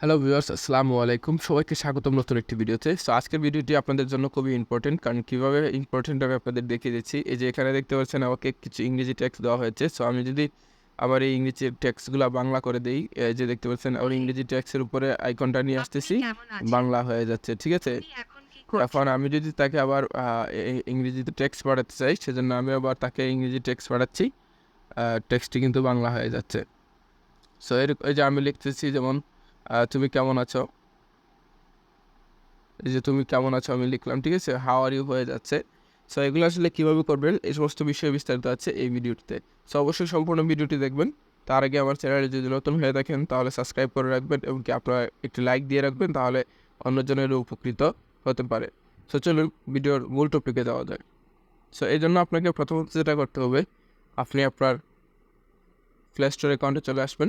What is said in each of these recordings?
Hello viewers আসসালামু আলাইকুম। সবাইকে স্বাগতম নতুন একটি ভিডিওতে। সো আজকের ভিডিওটি আপনাদের জন্য খুবই ইম্পর্টেন্ট কারণ কীভাবে ইম্পর্টেন্ট আমি আপনাদের দেখিয়ে দিচ্ছি। এই যে এখানে দেখতে পাচ্ছেন আমাকে কিছু ইংরেজি ট্যাক্স দেওয়া হয়েছে। সো আমি যদি আমার এই ইংরেজি ট্যাক্সগুলো বাংলা করে দিই এই যে দেখতে পাচ্ছেন আমার ইংরেজি ট্যাক্সের উপরে আইকনটা নিয়ে আসতেছি। বাংলা হয়ে যাচ্ছে ঠিক আছে? এখন আমি যদি তাকে আবার ইংরেজিতে ট্যাক্স পাঠাতে চাই সেজন্য আমি আবার তাকে ইংরেজি ট্যাক্স পাঠাচ্ছি। টেক্সটটি কিন্তু বাংলা হয়ে যাচ্ছে। সো এর এই যে আমি লিখতেছি যেমন তুমি কেমন আছো? এই যে তুমি কেমন আছো আমি লিখলাম, ঠিক আছে? হাও আর ইউ হয়ে যাচ্ছে। সো এগুলো আসলে কীভাবে করবেন? এই সমস্ত বিষয়ে বিস্তারিত আছে এই ভিডিওটিতে। সো অবশ্যই সম্পূর্ণ ভিডিওটি দেখবেন। তার আগে আমার চ্যানেলে যদি নতুন হয়ে থাকেন, তাহলে সাবস্ক্রাইব করে রাখবেন এবং কি আপনারা একটি লাইক দিয়ে রাখবেন, তাহলে অন্যজনের উপকৃত হতে পারে। সো চলুন ভিডিওর মূল টপিকে যাওয়া যায় সো এই জন্য আপনাকে প্রথমত যেটা করতে হবে, আপনি আপনার প্লে স্টোর অ্যাকাউন্টে চলে আসবেন।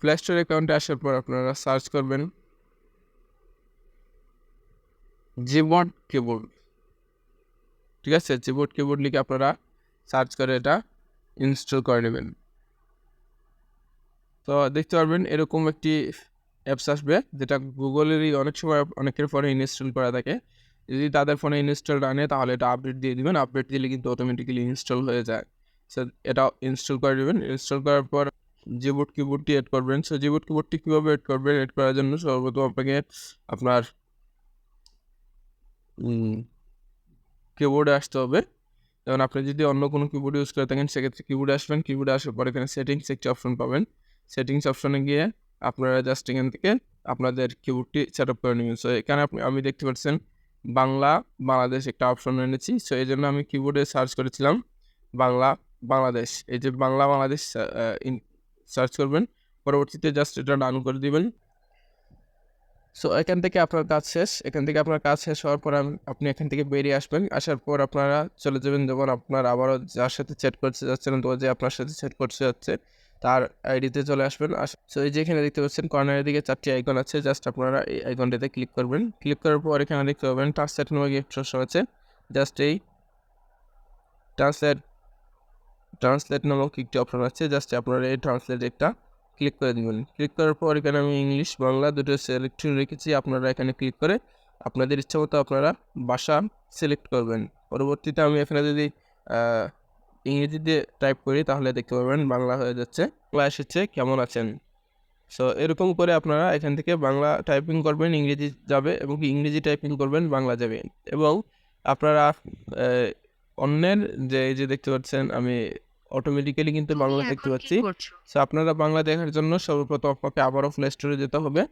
প্লে স্টোর অ্যাকাউন্টে আসার পর আপনারা সার্চ করবেন জিবোর্ড কিবোর্ড ঠিক আছে? জিবোর্ড কিবোর্ড লিখে আপনারা সার্চ করে এটা ইনস্টল করে নেবেন। তো দেখতে পারবেন এরকম একটি অ্যাপস আসবে যেটা গুগলেরই অনেক সময় অনেকের ফোনে ইনস্টল করা থাকে। যদি তাদের ফোনে ইনস্টল আনে তাহলে এটা আপডেট দিয়ে দিবেন। আপডেট দিলে কিন্তু অটোমেটিক্যালি ইনস্টল হয়ে যায়। সো এটা ইনস্টল করে দেবেন ইনস্টল করার পর জিবোর্ড কিবোর্ডটি এড করবেন। সো জিবোর্ড কিবোর্ডটি কীভাবে এড করবেন? এড করার জন্য সর্বপ্রথম আপনাকে। আপনার কিবোর্ডে আসতে হবে। যেমন আপনি যদি অন্য কোনো কিবোর্ড ইউজ করে থাকেন, সেক্ষেত্রে কিবোর্ডে আসবেন। কিবোর্ডে আসার পর এখানে সেটিংস একটি অপশন পাবেন। সেটিংস অপশনে গিয়ে আপনারা জাস্ট এখান থেকে আপনাদের কিবোর্ডটি সেট আপ করে নেবেন। সো এখানে আপনি, আমি দেখতে পাচ্ছেন বাংলা, বাংলাদেশ একটা অপশন এনেছি। সো এই জন্য আমি কিবোর্ডে সার্চ করেছিলাম বাংলা, বাংলাদেশ। এই যে বাংলা, বাংলাদেশ সার্চ করবেন। পরবর্তীতে জাস্ট এটা ডান করে দিবেন। সো এখান থেকে আপনার কাজ শেষ। এখান থেকে আপনার কাজ শেষ হওয়ার পর আপনি এখান থেকে বেরিয়ে আসবেন। আসার পর আপনারা চলে যাবেন যেমন আপনার আবারও যার সাথে চ্যাট করতে যাচ্ছেন তো যে আপনার সাথে চ্যাট করতে যাচ্ছে, তার আইডিতে চলে আসবেন। সো এই যে এখানে দেখতে পাচ্ছেন কর্নারের দিকে চারটি আইকন আছে। জাস্ট আপনারা এই আইকনটিতে ক্লিক করবেন। ক্লিক করার পর এখানে দেখতে পাবেন ট্রান্সলেট নামক একটি অপশন আছে। জাস্ট এই ট্রান্সলেট ট্রান্সলেট নামক একটি অপশন আছে জাস্ট আপনারা এই ট্রান্সলেট একটা ক্লিক করে দিবেন। ক্লিক করার পর এখানে আমি ইংলিশ বাংলা দুটো সিলেক্ট রেখেছি, আপনারা এখানে ক্লিক করে আপনাদের ইচ্ছা মতো আপনারা ভাষা সিলেক্ট করবেন। পরবর্তীতে আমি এখানে যদি ইংরেজিতে টাইপ করি, তাহলে দেখতে পাবেন বাংলা হয়ে যাচ্ছে ক্লাস হচ্ছে কেমন আছেন? সো এরকম করে আপনারা এখান থেকে বাংলা টাইপিং করবেন, ইংরেজি যাবে, এবং ইংরেজি টাইপিং করবেন, বাংলা যাবে। এবং আপনারা অন্যের যে এই যে দেখতে পাচ্ছেন আমি অটোমেটিক্যালি কিন্তু বাংলা দেখতে পাচ্ছি। সো আপনারা বাংলা দেখার জন্য সর্বপ্রথম আপনাকে আবারও প্লে স্টোরে যেতে হবে।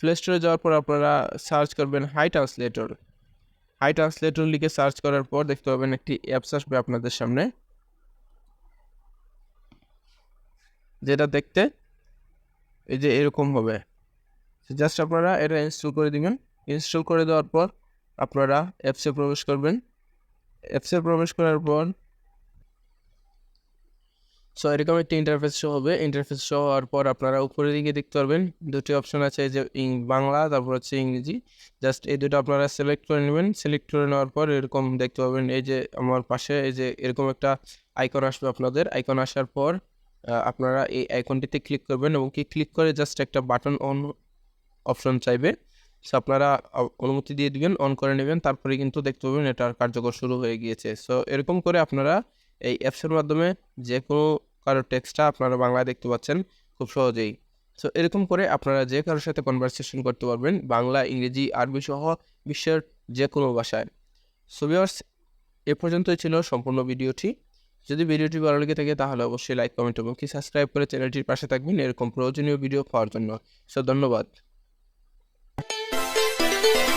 প্লে স্টোরে যাওয়ার পর আপনারা সার্চ করবেন হাই ট্রান্সলেটর হাই ট্রান্সলেটর লিখে সার্চ করার পর দেখতে পাবেন একটি অ্যাপস আসবে আপনাদের সামনে। যেটা দেখতে এই যে এরকম হবে। জাস্ট আপনারা এটা ইনস্টল করে দিবেন। ইনস্টল করে দেওয়ার পর আপনারা অ্যাপসে প্রবেশ করবেন। অ্যাপসে প্রবেশ করার পর সো এরকম একটি ইন্টারফেস শো হবে। ইন্টারফেস শো হওয়ার পর আপনারা উপরের দিকে দেখতে পারবেন। দুটি অপশন আছে যে বাংলা, তারপর হচ্ছে ইংরেজি। জাস্ট এই দুটো আপনারা সিলেক্ট করে নেবেন। সিলেক্ট করে নেওয়ার পর এরকম দেখতে পাবেন এই যে আমার পাশে এই যে এরকম একটা আইকন আসবে আপনাদের। আইকন আসার পর আপনারা এই আইকনটিতে ক্লিক করবেন এবং কি ক্লিক করে জাস্ট একটা বাটন অন অপশন চাইবে। সো আপনারা অনুমতি দিয়ে দিবেন অন করে নেবেন, তারপরে কিন্তু দেখতে পাবেন এটার কার্যকর শুরু হয়ে গিয়েছে। সো এরকম করে আপনারা এই অ্যাপসের মাধ্যমে যে কোনো কারও টেক্সটটা আপনারা বাংলায় দেখতে পাচ্ছেন খুব সহজেই। সো এরকম করে আপনারা যে কারোর সাথে কনভারসেশন করতে পারবেন, বাংলা, ইংরেজি, আরবি সহ বিশ্বের যে কোনো ভাষায়। সো ভিউয়ার্স এ পর্যন্তই ছিল সম্পূর্ণ ভিডিওটি। যদি ভিডিওটি ভালো লেগে থাকে তাহলে অবশ্যই লাইক কমেন্ট এবং কি সাবস্ক্রাইব করে চ্যানেলটির পাশে থাকবেন এরকম প্রয়োজনীয় ভিডিও পাওয়ার জন্য। সো ধন্যবাদ। Thank you.